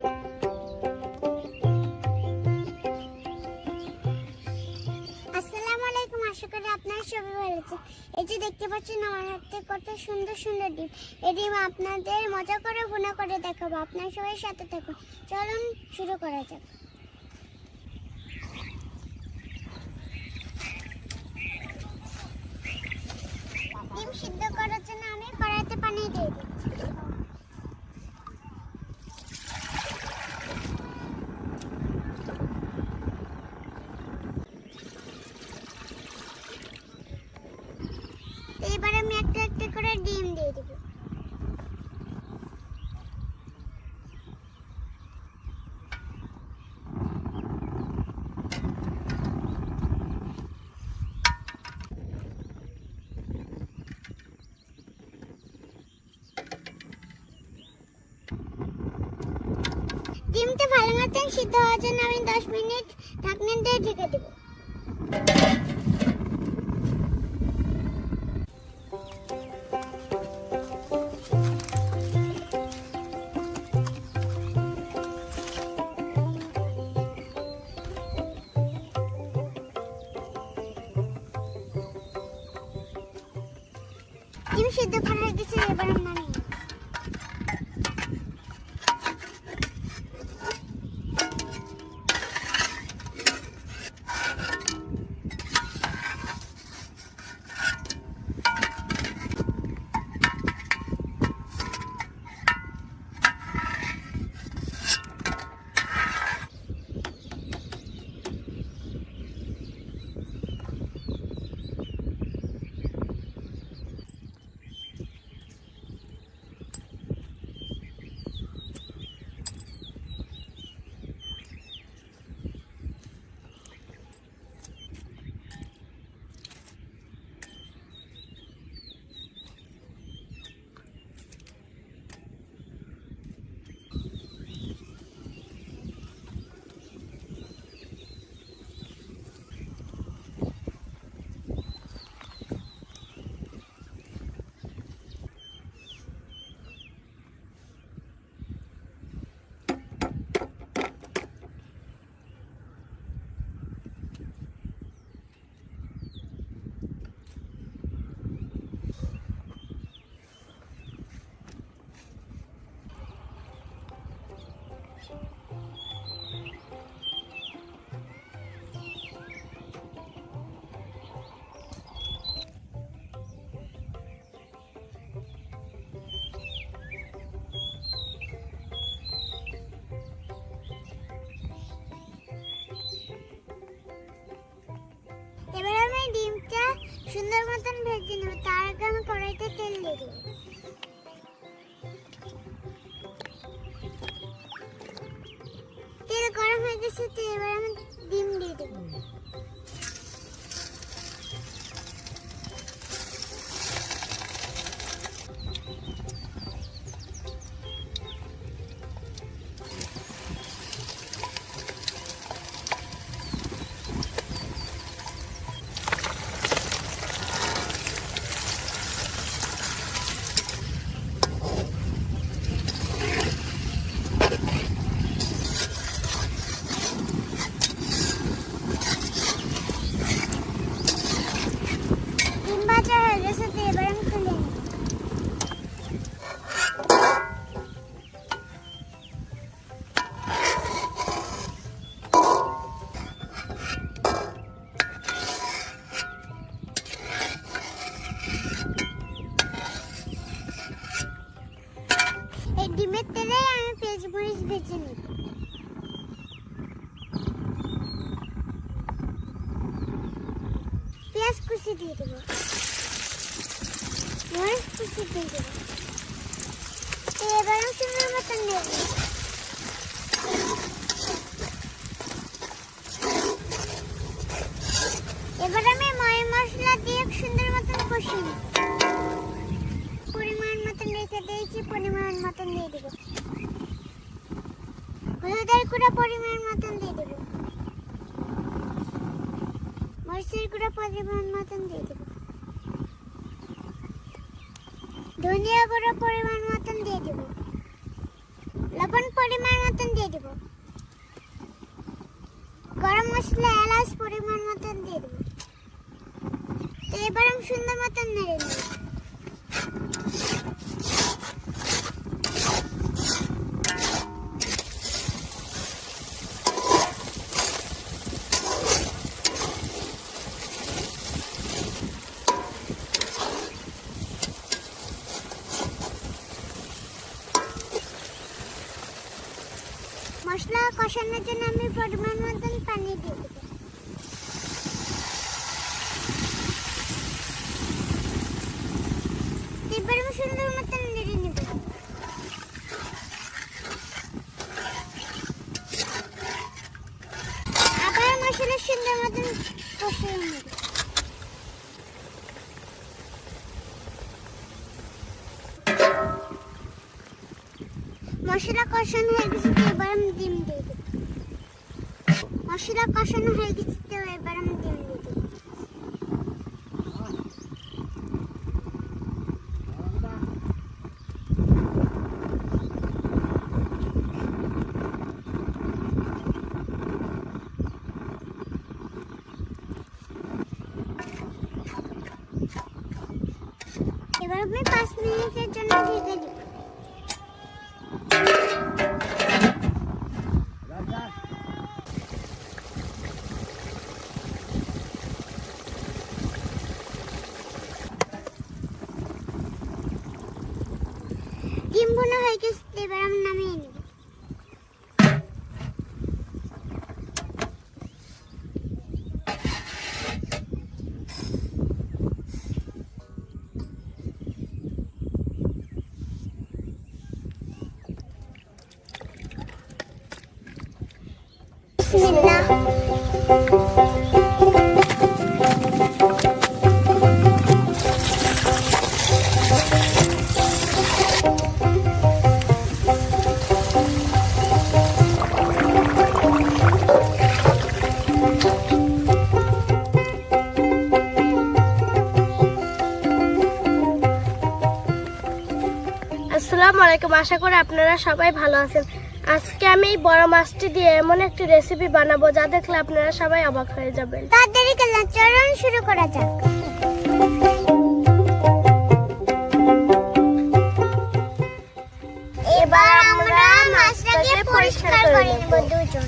আশা কত সুন্দর সুন্দর ডিম। এই আপনাদের মজা করে, ভুনা করে দেখাবো। আপনার সবাই সাথে থাকুন। চলুন, শুরু করা যাক। সিদ্ধ করার জন্য আমি কড়াইতে পানি দিয়ে দিচ্ছি তো এবার আমি একটা একটা করে ডিম দিয়ে দেবো ডিমটা ভালো মতন সিদ্ধ হওয়ার আমি দশ মিনিট ঢাকনা দিয়ে ঢেকে দেবো। সুন্দর মতন ভেজে নেব, তার আগে আমি কড়াইতে তেল দিয়ে দেবো। তেল গরম হয়ে গেছে, তো এবার আমি ধনিয়া গুঁড়ো পরিমাণ মতন দিয়ে দেবো লবণ পরিমাণ মতন দিয়ে দিব গরম মশলা এলাচ পরিমাণ মতন দিয়ে দিব তো এবার আমি সুন্দর মতন নেড়ে নেব কষানোর জন্য আমি পরিমাণ মতন পানি দিয়ে দেবো। এবার আমি সুন্দর মতন নেড়ে নেব। আবার মশলা সুন্দর মতন কষিয়ে নেব। মশলা কষানো হয়ে গেছে তো এবার আমি ডিম দিয়ে দেবো মশলা কষানো হয়ে গেছে। আলাইকুম আশা করি আপনারা সবাই ভালো আছেন। আজকে আমি এই বড় মাছটি দিয়ে এমন একটি রেসিপি বানাবো যা দেখলে আপনারা সবাই অবাক হয়ে যাবেন। শুরু করা যাক। এবার আমরা পরিষ্কার করে নেব দুজন।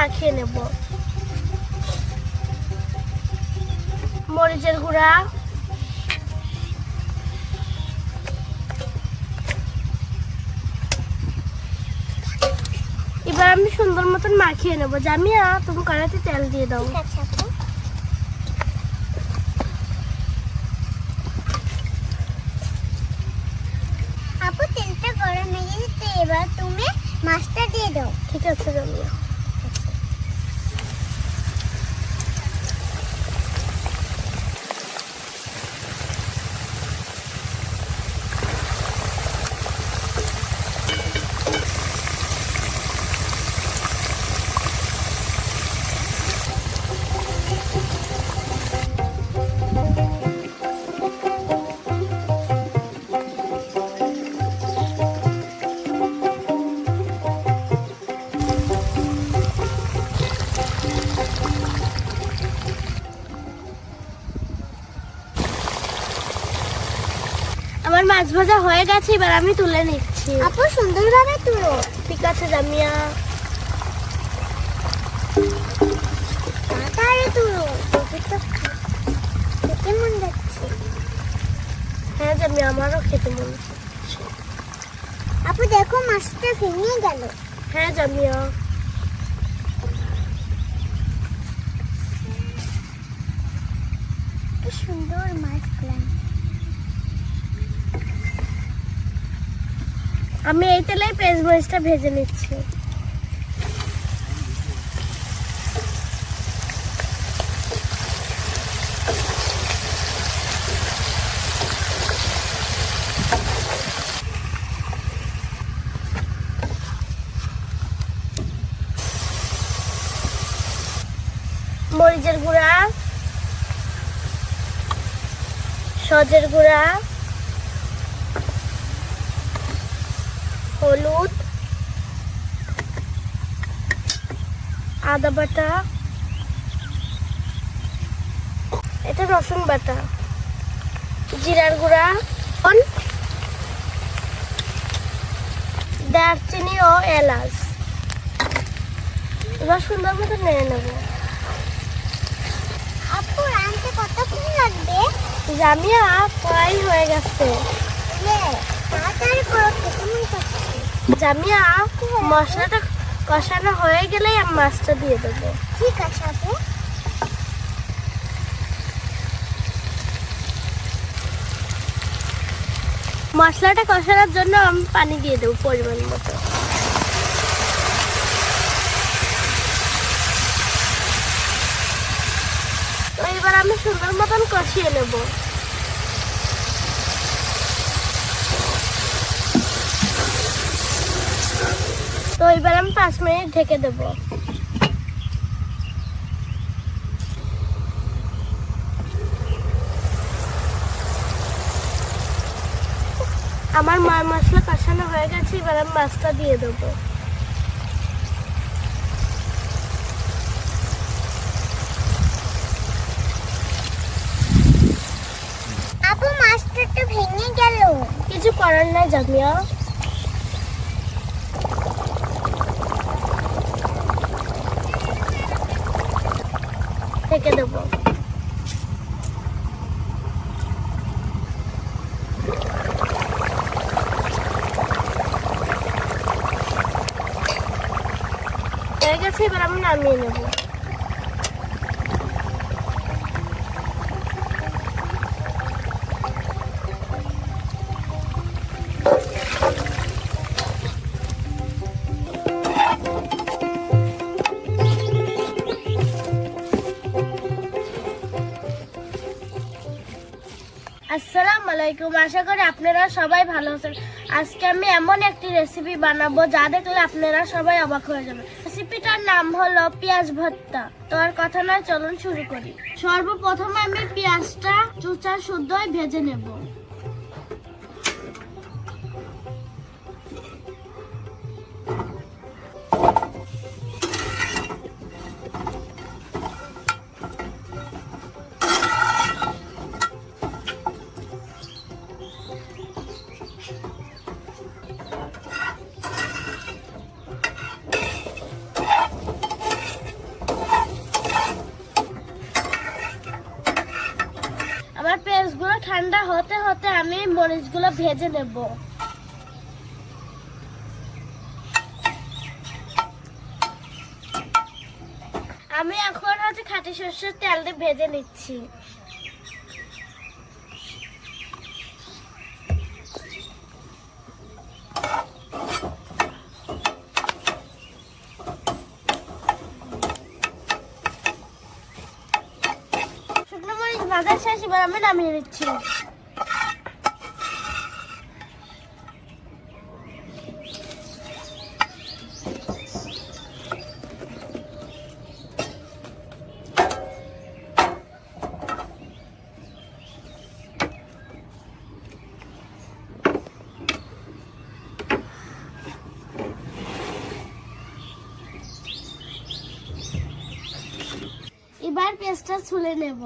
মাখিয়ে নেব। মরিচের গুঁড়া। এবার আমি সুন্দর মতন মাখিয়ে নেব। জামিয়া তুমি কড়াইতে তেল দিয়ে দাও। আপু। তেলটা গরম হয়ে গেছে এবার তুমি মাছটা দিয়ে দাও। ঠিক আছে জামিয়া। ভাজা হয়ে গেছে এবার আমি তুলে নিচ্ছি। আপু সুন্দরভাবে তুলো। ঠিক আছে জামিয়া। তাড়াতাড়ি তুলো। দেখে খেতে মন যাচ্ছে। হ্যাঁ আমারও খেতে মন আপু দেখো মাছটা ভেঙে গেল। হ্যাঁ জামিয়া। সুন্দর মাছগুলো। আমি এই তেলেই পেঁয়াজ মরিচটা ভেজে নিচ্ছি। মরিচের গুঁড়া সজের গুঁড়া হলুদ আদা বাটা এটা রসুন বাটা জিরার গুঁড়া দারচিনি ও এলাচ। এবার সুন্দর মতো নেড়ে নেব। আপু কতক্ষণ লাগবে? জামিয়া প্রায় হয়ে গেছে। তাড়াতাড়ি করো জামিয়া মশলাটা কষানো হয়ে গেলেই আমি মাছটা দিয়ে দেবো। ঠিক আছে আপু। মশলাটা কষানোর জন্য আমি পানি দিয়ে দেবো পরিমাণ মতো। এবার আমি সুন্দর মতন কষিয়ে নেব। তো এবার আমি পাঁচ মিনিট ঢেকে দেবো। আমার মা মশলা কষানো হয়ে গেছে এবার আমি মাছটা দিয়ে দেবো। আপু মাছটা তো ভেঙে গেল। কিছু করার নাই জামিয়া থেকে দেবো। হয়ে গেছে এবার আমি নামিয়ে নেব। আসসালামু আলাইকুম। আশা করি আপনারা সবাই ভালো আছেন। আজকে আমি এমন একটি রেসিপি বানাবো, যা দেখলে আপনারা সবাই অবাক হয়ে যাবেন। রেসিপিটার নাম হলো পেঁয়াজ ভর্তা। তো আর কথা নয়, চলুন শুরু করি। সর্বপ্রথমে আমি পেঁয়াজটা চুচা শুদ্ধই ভেজে নেব। ঠান্ডা হতে হতে আমি মরিচগুলো ভেজে নেব। আমি এখন হচ্ছে খাটি সর্ষের তেল দিয়ে ভেজে নিচ্ছি। শুকনো এবার আমি নামিয়ে নিচ্ছি। পেস্টটা ছুলে নেব।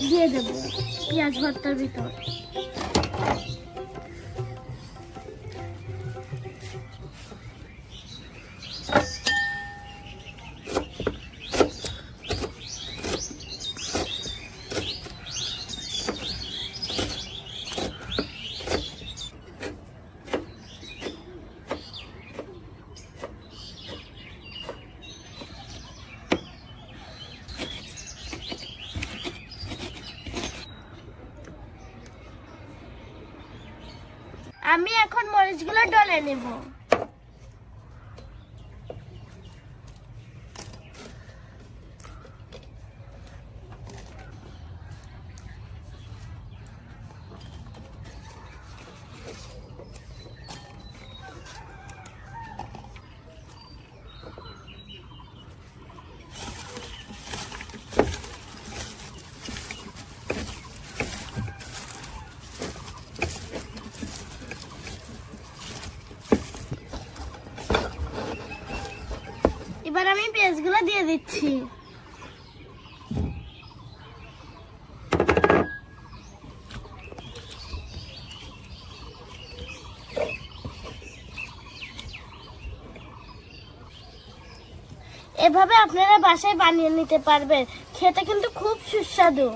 দিয়ে দেবো। পেঁয়াজ ভর্তার ভিতর। আমি এখন মরিচগুলো ডলে নেব এবার আমি পেঁয়াজগুলো দিয়ে দিচ্ছি এভাবে আপনারা বাসায় বানিয়ে নিতে পারবেন। খেতে কিন্তু খুব সুস্বাদু।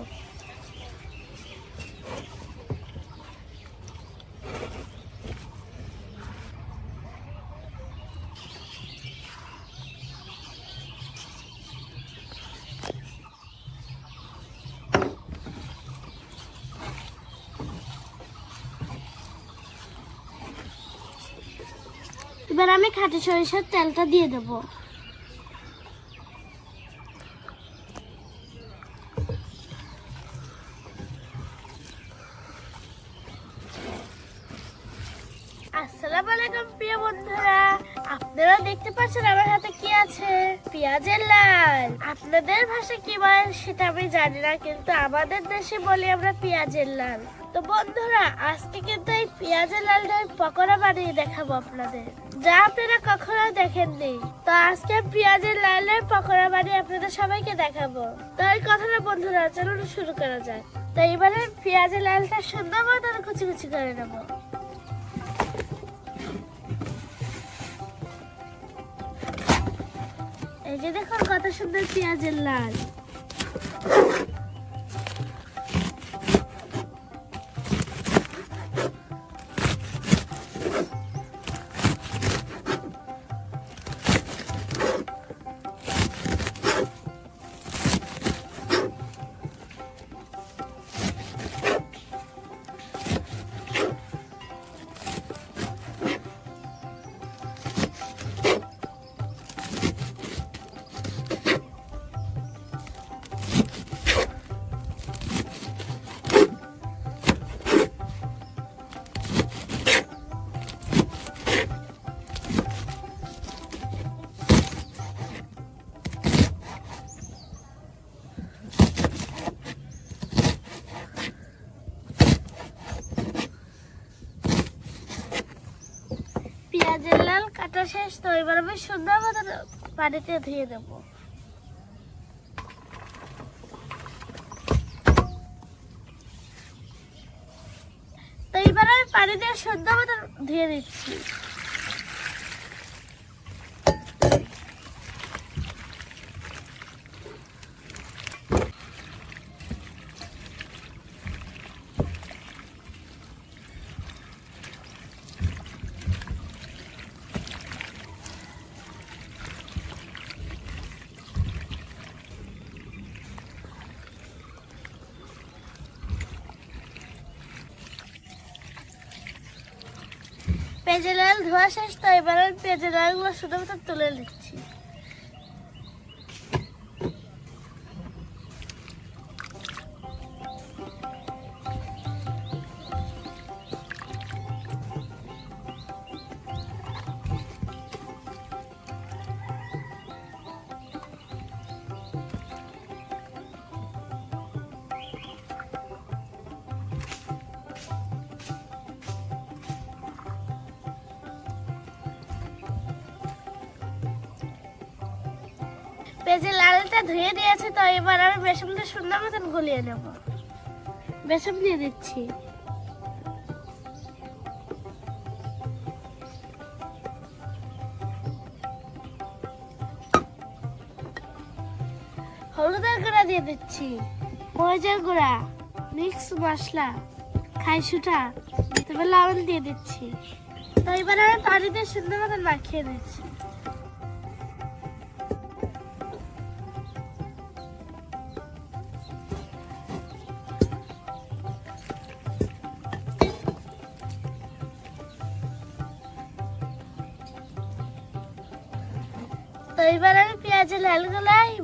এবার আমি খাটি সরিষার তেলটা দিয়ে দেবো। আসসালামু আলাইকুম প্রিয় বন্ধুরা। আপনারা দেখতে পাচ্ছেন আমার হাতে কি আছে? পেঁয়াজের লাল। আপনাদের ভাষায় কি বলে সেটা আমি জানি না, কিন্তু আমাদের দেশে বলি আমরা পেঁয়াজের লাল। তো বন্ধুরা, আজকে কিন্তু এই পেঁয়াজের লালটা পকোড়া বানিয়ে দেখাবো আপনাদের। যা আপনারা কখনো দেখেননি। তো আজকে পেঁয়াজের লালের পকোড়া বানিয়ে আপনাদের সবাইকে দেখাবো। তো এই কথাটা বন্ধুরা, চলুন শুরু করা যাক। তো এবারে পেঁয়াজের লালটা সুন্দর মতো কুচি কুচি করে নেব। যে দেখুন কত সুন্দর পেঁয়াজের লাল। পেঁয়াজের লাল কাটা শেষ, তো এবার আমি সন্ধ্যা মতো পানিতে ধুয়ে দেবো। তো এবার আমি পানি দিয়ে সুন্দর মতো ধুয়ে দিচ্ছি পেঁয়াজের লাল ধোয়া শেষ তো এবার আমি পেঁজে লালগুলো শুধুমাত্র তুলে নিচ্ছি। এবার আমি বেসনটা সুন্দর মতন গলিয়ে নেব। বেসন দিয়ে দিচ্ছি। হলুদের গুঁড়া দিয়ে দিচ্ছি। মরিচের গুঁড়া মিক্স মশলা খাইশুটা তবে লবণ দিয়ে দিচ্ছি। তো এবার আমি পানিতে সুন্দর মতন মাখিয়ে দিচ্ছি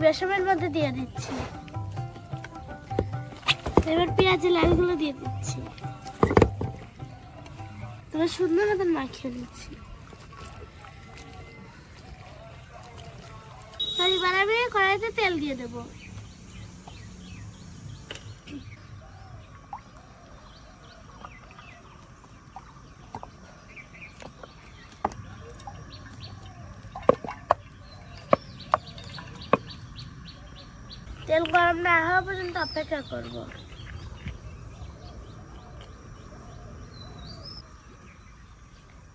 বেসমের মধ্যে দিয়ে দিচ্ছি। এবার পেঁয়াজের লালগুলো দিয়ে দিচ্ছি। তোমার সুন্দর মতন মাখিয়ে দিচ্ছি তাই আমি কড়াইতে তেল দিয়ে দেবো। না হওয়া পর্যন্ত অপেক্ষা করব।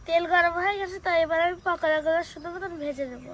তেল গরম হয়ে গেছে, তো এবার আমি পকোড়াগুলো শুধু মতন ভেজে নেব।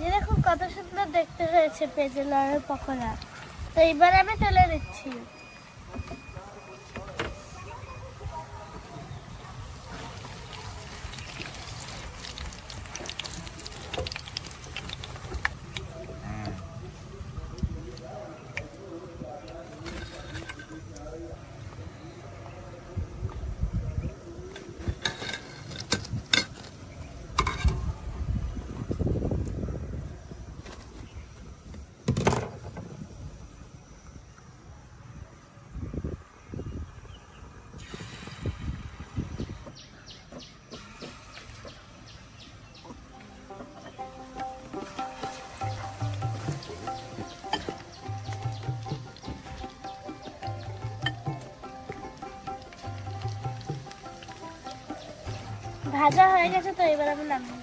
যে দেখো কত সুন্দর দেখতে হয়েছে পেঁজে লড়ার পকোড়া। তো এবার আমি তুলে দিচ্ছি ভাজা হয়ে গেছে তো এবার আমি নামিয়ে নেব।